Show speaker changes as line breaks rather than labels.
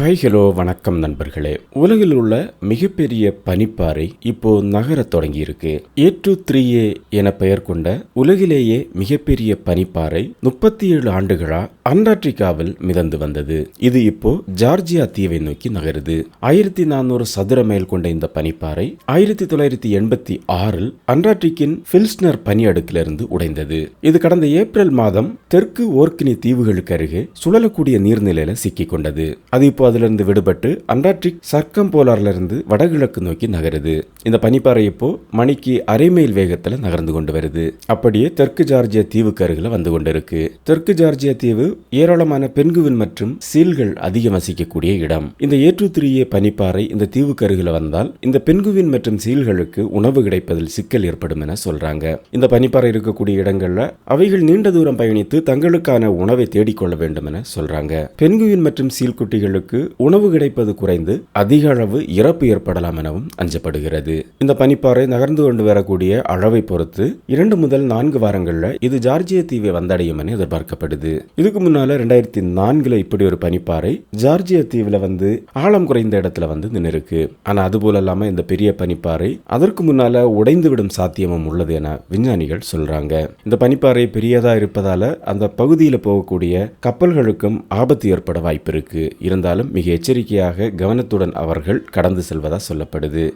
Hi hello வணக்கம் நண்பர்களே. உலகில் உள்ள மிகப்பெரிய பனிப்பாறை இப்போ நகரத் தொடங்கியிருக்கு. ஏ டு த்ரீ ஏ என பெயர் கொண்ட உலகிலேயே மிகப்பெரிய பனிப்பாறை முப்பத்தி ஏழு ஆண்டுகளா அண்டார்டிகாவில் மிதந்து வந்தது. இது இப்போ ஜார்ஜியா தீவை நோக்கி நகருது. ஆயிரத்தி நானூறு சதுர மைல் கொண்ட இந்த பனிப்பாறை ஆயிரத்தி தொள்ளாயிரத்தி எண்பத்தி ஆறில் அண்டார்டிக்கின் பில்ஸ்னர் பனி அடுக்கிலிருந்து உடைந்தது. இது கடந்த ஏப்ரல் மாதம் தெற்கு ஓர்கினி தீவுகளுக்கு அருகே சுழலக்கூடிய நீர்நிலையில சிக்கிக் கொண்டது. அது இப்போ அதிலிருந்து விடுபட்டு அண்டார்டிக் சர்க்கம் போலாரிலிருந்து வடகிழக்கு நோக்கி நகருது. இந்த பனிப்பாறை இப்போ மணிக்கு அரை மைல் வேகத்தில் நகர்ந்து கொண்டு வருது. அப்படியே தெற்கு ஜார்ஜியா தீவுக்கு அருகில் வந்து கொண்டிருக்கு. தெற்கு ஜார்ஜியா தீவு ஏராளமான பெண்குவின் மற்றும் சீல்கள் அதிகம் வசிக்கக்கூடிய இடம். இந்த ஏற்று திரிய பனிப்பாறை இந்த தீவுக்கு அருகில் வந்தால் இந்த பெண்குவின் மற்றும் சீல்களுக்கு உணவு கிடைப்பதில் சிக்கல் ஏற்படும் என சொல்றாங்க. இந்த பனிப்பாறை இருக்கக்கூடிய இடங்கள்ல அவைகள் நீண்ட தூரம் பயணித்து தங்களுக்கான உணவை தேடிக்கொள்ள வேண்டும் என சொல்றாங்க. பெண்குவின் மற்றும் சீல்குட்டிகளுக்கு உணவு கிடைப்பது குறைந்து அதிக அளவு இறப்பு ஏற்படலாம் எனவும் அஞ்சப்படுகிறது. இந்த பனிப்பாறை நகர்ந்து கொண்டு வரக்கூடிய அளவை பொறுத்து இரண்டு முதல் நான்கு வாரங்களில் இது ஜார்ஜிய தீவை வந்தடையும் என எதிர்பார்க்கப்படுது. இதுக்கு முன்னால ரெண்டாயிரத்தி நான்குல இப்படி ஒரு பனிப்பாறை ஜார்ஜிய தீவுல வந்து ஆழம் குறைந்த இடத்துல வந்து நின்று இருக்கு ஆனா அது போல இல்லாம இந்த பெரிய பனிப்பாறை அதற்கு முன்னால உடைந்து விடும் சாத்தியமும் உள்ளது என விஞ்ஞானிகள் சொல்றாங்க. இந்த பனிப்பாறை பெரியதா இருப்பதால அந்த பகுதியில் போகக்கூடிய கப்பல்களுக்கும் ஆபத்து ஏற்பட வாய்ப்பு இருக்கு. இருந்தாலும் மிக எச்சரிக்கையாக கவனத்துடன் அவர்கள் கடந்து செல்வதா சொல்லப்படுது.